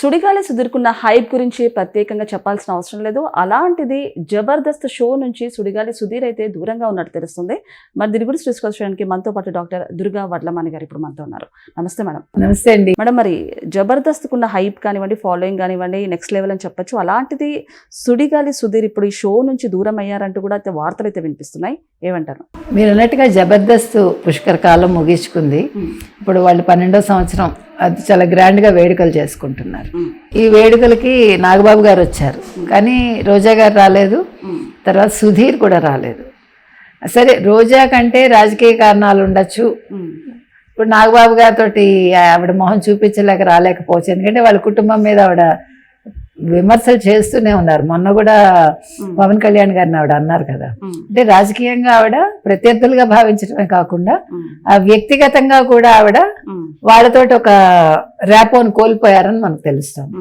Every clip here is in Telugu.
సుడిగాలి సుధీర్కున్న హైప్ గురించి ప్రత్యేకంగా చెప్పాల్సిన అవసరం లేదు. అలాంటిది జబర్దస్త్ షో నుంచి సుడిగాలి సుధీర్ అయితే దూరంగా ఉన్నట్టు తెలుస్తుంది. మరి దీని గురించి తీసుకోవడానికి మనతో పాటు డాక్టర్ దుర్గా వడ్లమాని గారు ఇప్పుడు మనతో ఉన్నారు. నమస్తే మేడం. నమస్తే అండి. మేడం మరి జబర్దస్త్కున్న హైప్ కానివ్వండి ఫాలోయింగ్ కానివ్వండి నెక్స్ట్ లెవెల్ అని చెప్పొచ్చు. అలాంటిది సుడిగాలి సుధీర్ ఇప్పుడు ఈ షో నుంచి దూరం అయ్యారంటూ కూడా అయితే వార్తలు అయితే వినిపిస్తున్నాయి. ఏమంటారు? మీరు అన్నట్టుగా జబర్దస్త్ పుష్కర కాలం ముగించుకుంది. ఇప్పుడు వాళ్ళు పన్నెండో సంవత్సరం అది చాలా గ్రాండ్గా వేడుకలు చేసుకుంటున్నారు. ఈ వేడుకలకి నాగబాబు గారు వచ్చారు. కానీ రోజా గారు రాలేదు. తర్వాత సుధీర్ కూడా రాలేదు. సరే రోజా కంటే రాజకీయ కారణాలు ఉండొచ్చు. ఇప్పుడు నాగబాబు గారితో ఆవిడ మొహం చూపించలేక రాలేకపోవచ్చు. ఎందుకంటే వాళ్ళ కుటుంబం మీద ఆవిడ విమర్శలు చేస్తూనే ఉన్నారు. మొన్న కూడా పవన్ కళ్యాణ్ గారిని ఆవిడ అన్నారు కదా. అంటే రాజకీయంగా ఆవిడ ప్రత్యర్థులుగా భావించడమే కాకుండా ఆ వ్యక్తిగతంగా కూడా ఆవిడ వాళ్ళతోటి ఒక ర్యాపోను కోల్పోయారని మనకు తెలుస్తుంది.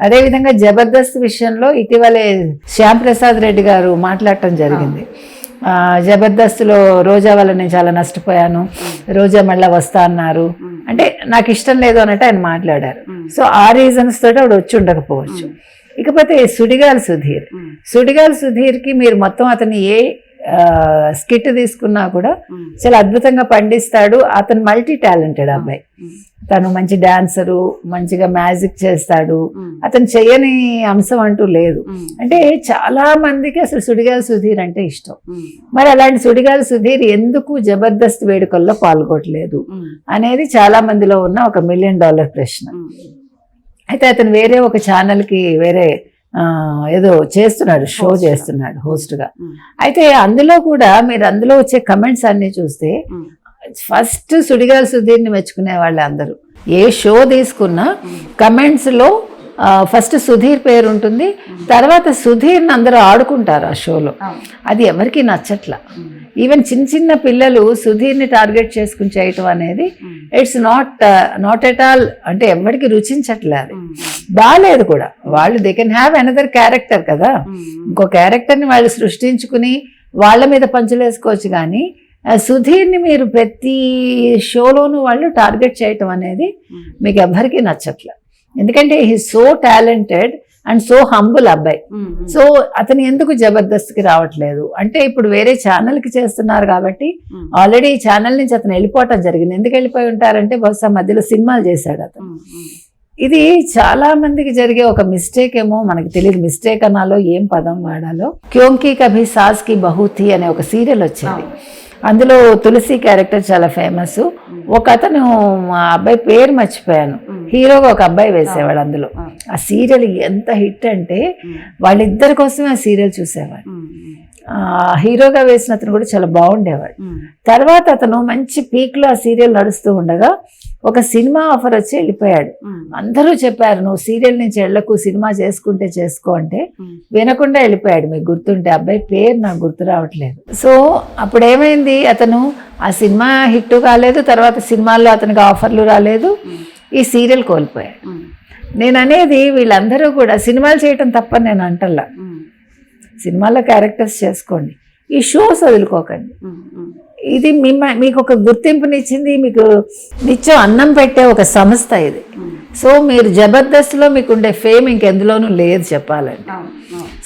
అదేవిధంగా జబర్దస్త్ విషయంలో ఇటీవలే శ్యామ్ ప్రసాద్ రెడ్డి గారు మాట్లాడటం జరిగింది. జబర్దస్త్లో రోజా వల్ల నేను చాలా నష్టపోయాను. రోజా మళ్ళీ వస్తా అన్నారు. అంటే నాకు ఇష్టం లేదు అన్నట్టు ఆయన మాట్లాడారు. సో ఆ రీజన్స్ తోటి ఆవిడ వచ్చి ఉండకపోవచ్చు. ఇకపోతే సుడిగాలి సుధీర్. సుడిగాలి సుధీర్కి మీరు మొత్తం అతన్ని ఏ స్కిట్ తీసుకున్నా కూడా చాలా అద్భుతంగా పండిస్తాడు. అతను మల్టీ టాలెంటెడ్ అబ్బాయి. తను మంచి డాన్సరు మంచిగా మ్యాజిక్ చేస్తాడు. అతను చేయని అంశం అంటూ లేదు. అంటే చాలా మందికి అసలు సుడిగాలి సుధీర్ అంటే ఇష్టం. మరి అలాంటి సుడిగాలి సుధీర్ ఎందుకు జబర్దస్త్ వేడుకల్లో పాల్గొనలేదు అనేది చాలా మందిలో ఉన్న ఒక మిలియన్ డాలర్ ప్రశ్న. అయితే అతను వేరే ఒక ఛానల్కి వేరే ఏదో చేస్తున్నాడు షో. చేస్తున్నాడు host గా. అయితే అందులో కూడా మీరు అందులో వచ్చే కమెంట్స్ అన్ని చూస్తే ఫస్ట్ సుడిగాలి సుధీర్ని మెచ్చుకునే వాళ్ళు అందరూ. ఏ షో తీసుకున్నా కమెంట్స్లో ఫస్ట్ సుధీర్ పేరు ఉంటుంది తర్వాత సుధీర్ని అందరూ ఆడుకుంటారు ఆ షోలో అది ఎవరికి నచ్చట్లా. ఈవెన్ చిన్న చిన్న పిల్లలు సుధీర్ని టార్గెట్ చేసుకుని చేయటం అనేది it's not not at all అంటే ఎవరికి రుచించట్లేదు. బాగాలేదు కూడా. వాళ్ళు they can have another character కదా. ఇంకో క్యారెక్టర్ని వాళ్ళు సృష్టించుకుని వాళ్ళ మీద పంచులేసుకోవచ్చు కానీ సుధీర్ని మీరు ప్రతి షోలోనూ వాళ్ళు టార్గెట్ చేయటం అనేది మీకు ఎవ్వరికీ నచ్చట్లే. ఎందుకంటే he so talented and so humble అబ్బాయి. సో అతను ఎందుకు జబర్దస్త్కి రావట్లేదు? అంటే ఇప్పుడు వేరే ఛానల్కి చేస్తున్నారు కాబట్టి ఆల్రెడీ ఈ ఛానల్ నుంచి అతను వెళ్ళిపోవటం జరిగింది. ఎందుకు వెళ్ళిపోయి ఉంటారంటే బహుశా మధ్యలో సినిమాలు చేశాడు అతను. ఇది చాలా మందికి జరిగే ఒక మిస్టేక్ ఏమో మనకి తెలియదు మిస్టేక్ అనాలో ఏం పదం వాడాలో. క్యోంకి కభీ సాస్కి బహుతి అనే ఒక సీరియల్ వచ్చింది. అందులో తులసి క్యారెక్టర్ చాలా ఫేమస్. ఒక అతను అబ్బాయి పేరు మర్చిపోయాను. హీరోగా ఒక అబ్బాయి వేసేవాడు అందులో. ఆ. సీరియల్ ఎంత హిట్ అంటే వాళ్ళిద్దరి కోసమే ఆ సీరియల్ చూసేవాడు. ఆ హీరోగా వేసిన అతను కూడా చాలా బాగుండేవాడు. తర్వాత అతను మంచి పీక్లో ఆ సీరియల్ నడుస్తూ ఉండగా ఒక సినిమా ఆఫర్ వచ్చి వెళ్ళిపోయాడు. అందరూ చెప్పారు నువ్వు సీరియల్ నుంచి వెళ్ళకు సినిమా చేసుకుంటే చేసుకో అంటే వినకుండా వెళ్ళిపోయాడు. మీకు గుర్తుంటే అబ్బాయి పేరు నాకు గుర్తు రావట్లేదు. సో అప్పుడు ఏమైంది అతను ఆ సినిమా హిట్ కాలేదు తర్వాత సినిమాల్లో అతనికి ఆఫర్లు రాలేదు ఈ సీరియల్ కోల్పోయాడు. నేను అనేది వీళ్ళందరూ కూడా సినిమాలు చేయటం తప్ప నేను అంటల్లా. సినిమాల్లో క్యారెక్టర్స్ చేసుకోండి. ఈ షోస్ వదులుకోకండి. ఇది మిమ్మ మీకు ఒక గుర్తింపునిచ్చింది మీకు నిత్యం అన్నం పెట్టే ఒక సంస్థ ఇది. సో మీరు జబర్దస్త్లో మీకు ఉండే ఫేమ్ ఇంకెందులోనూ లేదు చెప్పాలంటే.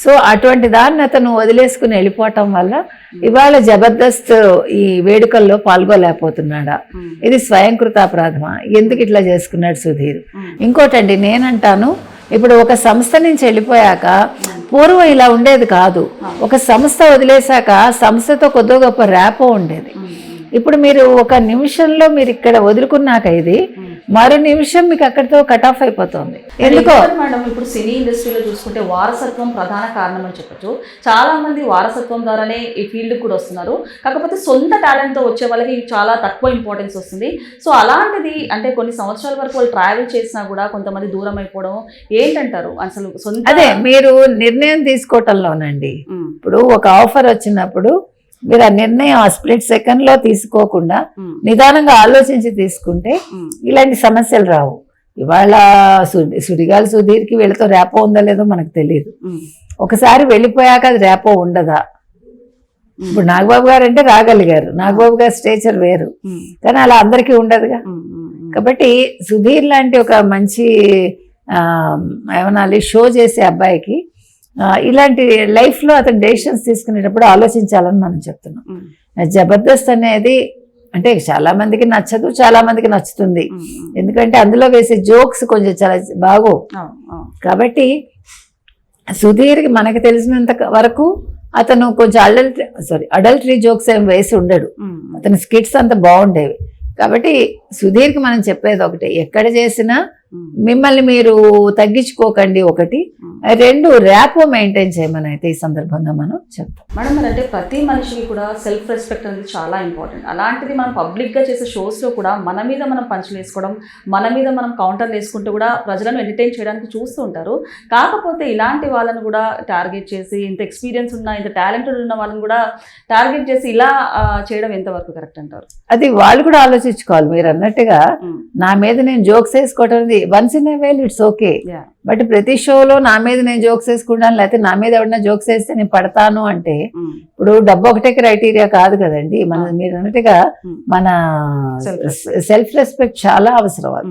సో అటువంటి దాన్ని అతను వదిలేసుకుని వెళ్ళిపోవటం వల్ల ఇవాళ జబర్దస్త్ ఈ వేడుకల్లో పాల్గొలేకపోతున్నాడా ఇది స్వయంకృత అపరాధమా? ఎందుకు ఇట్లా చేసుకున్నాడు సుధీర్? ఇంకోటండి నేనంటాను ఇప్పుడు ఒక సంస్థ నుంచి వెళ్ళిపోయాక పూర్వం ఇలా ఉండేది కాదు. ఒక సంస్థ వదిలేశాక సంస్థతో కొద్దిగా గొప్ప ర్యాపో ఉండేది. ఇప్పుడు మీరు ఒక నిమిషంలో మీరు ఇక్కడ వదులుకున్నాక ఇది మరో నిమిషం మీకు అక్కడితో కట్ ఆఫ్ అయిపోతుంది. ఎందుకో? మేడం ఇప్పుడు సినీ ఇండస్ట్రీలో చూసుకుంటే వారసత్వం ప్రధాన కారణం అని చెప్పొచ్చు. చాలా మంది వారసత్వం ద్వారానే ఈ ఫీల్డ్ కూడా వస్తున్నారు. కాకపోతే సొంత టాలెంట్తో వచ్చే వాళ్ళకి చాలా తక్కువ ఇంపార్టెన్స్ వస్తుంది. సో అలాంటిది అంటే కొన్ని సంవత్సరాల వరకు వాళ్ళు ట్రావెల్ చేసినా కూడా కొంతమంది దూరం అయిపోవడం ఏంటంటారు? అసలు సొంత అదే మీరు నిర్ణయం తీసుకోవటంలోనండి. ఉమ్, ఇప్పుడు ఒక ఆఫర్ వచ్చినప్పుడు మీరు ఆ నిర్ణయం ఆ స్ప్లిట్ సెకండ్లో తీసుకోకుండా నిదానంగా ఆలోచించి తీసుకుంటే ఇలాంటి సమస్యలు రావు. ఇవాళ సుడిగాలి సుధీర్కి వీళ్ళతో ర్యాపో ఉందో లేదో మనకు తెలియదు ఒకసారి వెళ్ళిపోయాక అది ర్యాపో ఉండదా? ఇప్పుడు నాగబాబు గారు అంటే రాగలిగారు. నాగబాబు గారి స్టేచర్ వేరు. కానీ అలా అందరికీ ఉండదుగా. కాబట్టి సుధీర్ లాంటి ఒక మంచి ఏమనాలి షో చేసే అబ్బాయికి ఇలాంటి లైఫ్లో అతను డెసిషన్స్ తీసుకునేటప్పుడు ఆలోచించాలని మనం చెప్తున్నాం జబర్దస్త్ అనేది అంటే చాలా మందికి నచ్చదు చాలా మందికి నచ్చుతుంది. ఎందుకంటే అందులో వేసే జోక్స్ కొంచెం చాలా బాగో. కాబట్టి సుధీర్కి మనకు తెలిసినంత వరకు అతను కొంచెం అడల్టరీ సారీ అడల్టరీ జోక్స్ ఏం వేసి ఉండడు. అతని స్కిట్స్ అంత బాగుండేవి కాబట్టి సుధీర్కి మనం చెప్పేది ఒకటి ఎక్కడ చేసినా మిమ్మల్ని మీరు తగ్గించుకోకండి ఒకటి. రెండు ర్యాపో మెయింటైన్ చేయమని అయితే ఈ సందర్భంగా మనం చెప్తాం. మేడం మరి అంటే ప్రతి మనిషికి కూడా సెల్ఫ్ రెస్పెక్ట్ అనేది చాలా ఇంపార్టెంట్ అలాంటిది మనం పబ్లిక్గా చేసే షోస్లో కూడా మన మీద మనం పంచులు వేసుకోవడం మన మీద మనం కౌంటర్లు వేసుకుంటూ కూడా ప్రజలను ఎంటర్టైన్ చేయడానికి చూస్తూ ఉంటారు. కాకపోతే ఇలాంటి వాళ్ళని కూడా టార్గెట్ చేసి ఇంత ఎక్స్పీరియన్స్ ఉన్న ఇంత టాలెంటెడ్ ఉన్న వాళ్ళని కూడా టార్గెట్ చేసి ఇలా చేయడం ఎంతవరకు కరెక్ట్ అంటారు? అది వాళ్ళు కూడా ఆలోచించుకోవాలి. మీరు అన్నట్టుగా నా మీద నేను జోక్స్ వేసుకోవడం అనేది once in a while it's okay yeah. But ప్రతి షోలో నా మీద నేను జోక్స్ వేసుకుంటాను లేకపోతే నా మీద ఎవరైనా జోక్స్ వేస్తే నేను పడతాను అంటే ఇప్పుడు డబ్బు ఒకటే క్రైటీరియా కాదు కదండి. మన. మీరు అన్నట్టుగా మన. సెల్ఫ్ రెస్పెక్ట్ చాలా అవసరం అది.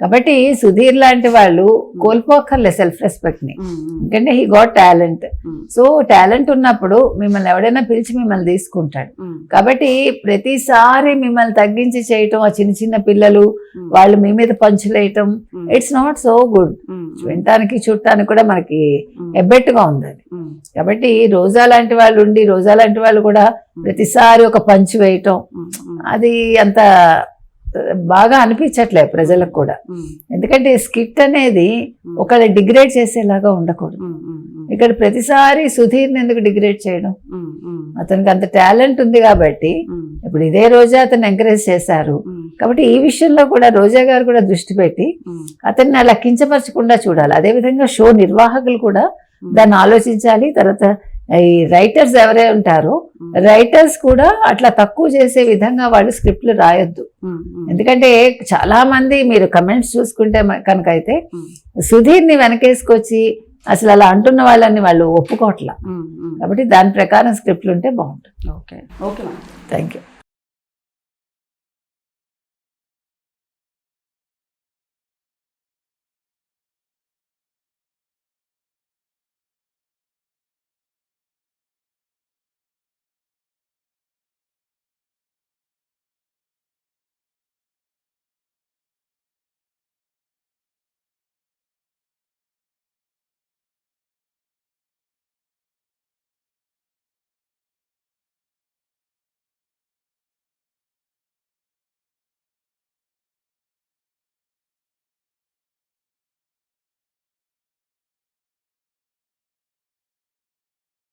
కాబట్టి సుధీర్ లాంటి వాళ్ళు కోల్పోక్కర్లే సెల్ఫ్ రెస్పెక్ట్ని ఎందుకంటే he got talent so talent ఉన్నప్పుడు మిమ్మల్ని ఎవడైనా పిలిచి మిమ్మల్ని తీసుకుంటాడు. కాబట్టి ప్రతిసారి మిమ్మల్ని తగ్గించి చేయటం ఆ చిన్న చిన్న పిల్లలు వాళ్ళు మీ మీద పంచులేయటం ఇట్స్ నాట్ సో గుడ్ వినటానికి చూడటానికి కూడా మనకి ఎబ్బెట్టుగా ఉంది అది. కాబట్టి రోజా లాంటి వాళ్ళు ఉండి రోజా లాంటి వాళ్ళు కూడా ప్రతిసారి ఒక పంచు వేయటం అది అంత బాగా అనిపించట్లే ప్రజలకు కూడా. ఎందుకంటే స్కిట్ అనేది ఒకళ్ళ డిగ్రేడ్ చేసేలాగా ఉండకూడదు. ఇక్కడ ప్రతిసారి సుధీర్ని ఎందుకు డిగ్రేడ్ చేయడం? అతనికి అంత టాలెంట్ ఉంది కాబట్టి ఇప్పుడు ఇదే రోజా అతను ఎంకరేజ్ చేశారు. కాబట్టి ఈ విషయంలో కూడా రోజా గారు కూడా దృష్టి పెట్టి అతన్ని అలా కించపరచకుండా చూడాలి. అదేవిధంగా షో నిర్వాహకులు కూడా దాన్ని ఆలోచించాలి. తర్వాత ఈ రైటర్స్ ఎవరే ఉంటారో రైటర్స్ కూడా అట్లా తక్కువ చేసే విధంగా వాళ్ళు స్క్రిప్ట్లు రాయొద్దు. ఎందుకంటే చాలా మంది మీరు కమెంట్స్ చూసుకుంటే కనుక అయితే సుధీర్ని వెనకేసుకొచ్చి అసలు అలా అంటున్న వాళ్ళని వాళ్ళు ఒప్పుకోవట్లా. కాబట్టి దాని ప్రకారం స్క్రిప్ట్లు ఉంటే బాగుంటుంది. ఓకే. Okay thank you